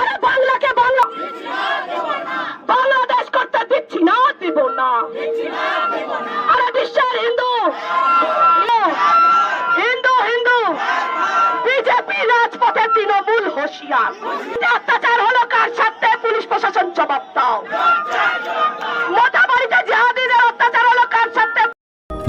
আরে বাংলাকে বাংলা বাংলাদেশ করতে দিচ্ছি না, দিব না। আরে বিশ্বের হিন্দু। হিন্দু হিন্দু। বিজেপি রাজপথে তৃণমূল হুঁশিয়ার। অত্যাচার হলো কার সাথে পুলিশ প্রশাসন জবাব দাও।